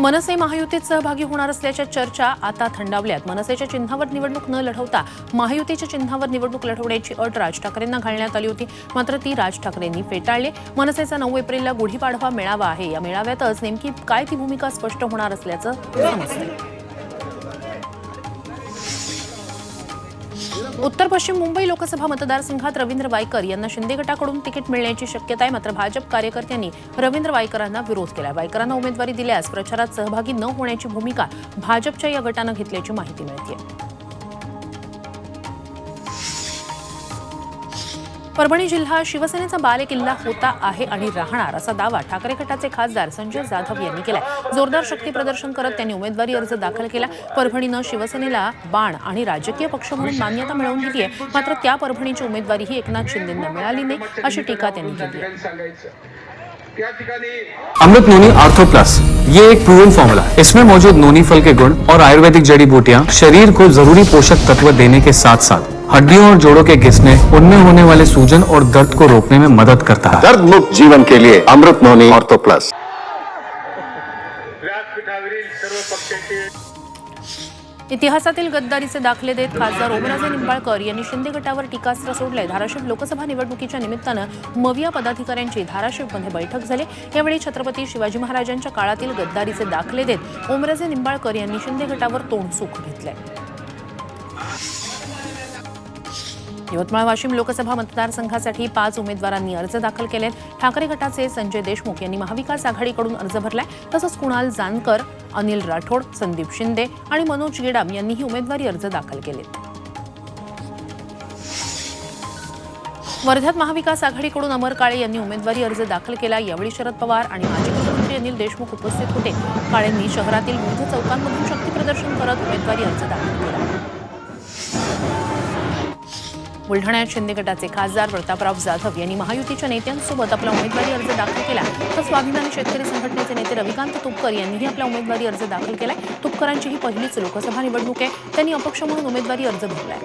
मनसे महायुतीत सहभागी होणार असल्याच्या चर्चा आता थंडावल्यात. मनसेच्या चिन्हावर निवडणूक न लढवता महायुतीच्या चिन्हावर निवडणूक लढवण्याची अट राज ठाकरेंना घालण्यात आली होती. मात्र ती राज ठाकरेंनी फेटाळली. मनसेचा नऊ एप्रिलला गुढीपाडवा मेळावा आहे. या मेळाव्यातच नेमकी काय ती भूमिका स्पष्ट होणार असल्याचं समजतंय उत्तर पश्चिम मुंबई लोकसभा मतदारसंघात रवींद्र वायकर यांना शिंदे गटाकडून तिकीट मिळण्याची शक्यता आहे मात्र भाजप कार्यकर्त्यांनी रवींद्र वायकरांना विरोध केला. वायकरांना उमेदवारी दिल्यास प्रचारात सहभागी न होण्याची भूमिका भाजपच्या या गटानं घेतल्याची माहिती मिळते परभणी जिल्हा शिवसेनेचा बालेकिल्ला होता आहे आणि राहणार असा दावा ठाकरे गटाचे खासदार संजय जाधव यांनी केलाय. जोरदार शक्ती प्रदर्शन करत त्यांनी उमेदवारी अर्ज दाखल केला. परभणीनं शिवसेनेला बाण आणि राजकीय पक्ष म्हणून मान्यता मिळवून दिली आहे. मात्र त्या परभणीची उमेदवारीही एकनाथ शिंदेंना मिळाली नाही अशी टीका त्यांनी केली अमृत नोनी आर्थो प्लस. ये एक प्रूवन फॉर्मूला इसमें मौजूद नोनी फल के गुण और आयुर्वेदिक जड़ी बूटियाँ शरीर को जरूरी पोषक तत्व देने के साथ साथ हड्डियों और जोड़ों के घिसने उनमें होने वाले सूजन और दर्द को रोकने में मदद करता है। दर्द मुक्त जीवन के लिए अमृत नोनी ऑर्थो प्लस। व्यासपीठावरील सर्व पक्षाचे इतिहासातील गद्दारीचे दाखले देत खासदार ओमराजे निंबाळकर यांनी शिंदे गटावर टीकास्त्र सोडले धाराशिव लोकसभा निवडणुकीच्या निमित्तानं मविया पदाधिकाऱ्यांची धाराशिवमध्ये बैठक झाली. यावेळी छत्रपती शिवाजी महाराजांच्या काळातील गद्दारीचे दाखले देत ओमराजे निंबाळकर यांनी शिंदे गटावर तोंडसुख घेतलंय. यवतमाळ वाशिम लोकसभा मतदारसंघासाठी पाच उमेदवारांनी अर्ज दाखल केलेत. ठाकरे गटाचे संजय देशमुख यांनी महाविकास आघाडीकडून अर्ज भरलाय. तसंच कुणाल जानकर अनिल राठोड संदीप शिंदे आणि मनोज गेडाम यांनीही उमेदवारी अर्ज दाखल केलेत. वर्ध्यात महाविकास आघाडीकडून अमर काळे यांनी उमेदवारी अर्ज दाखल केला. यावेळी शरद पवार आणि माजी मुख्यमंत्री अनिल देशमुख उपस्थित होते. काळेंनी शहरातील विविध चौकांमधून शक्तीप्रदर्शन करत उमेदवारी अर्ज दाखल केला. बुलढाण्यात शिंदे गटाचे खासदार प्रतापराव जाधव यांनी महायुतीच्या नेत्यांसोबत आपला उमेदवारी अर्ज दाखल केला. तर स्वाभिमानी शेतकरी संघटनेचे नेते रविकांत तुपकर यांनीही आपला उमेदवारी अर्ज दाखल केलाय. तुपकरांची ही पहिलीच लोकसभा निवडणूक आहे. त्यांनी अपक्ष म्हणून उमेदवारी अर्ज भरलाय.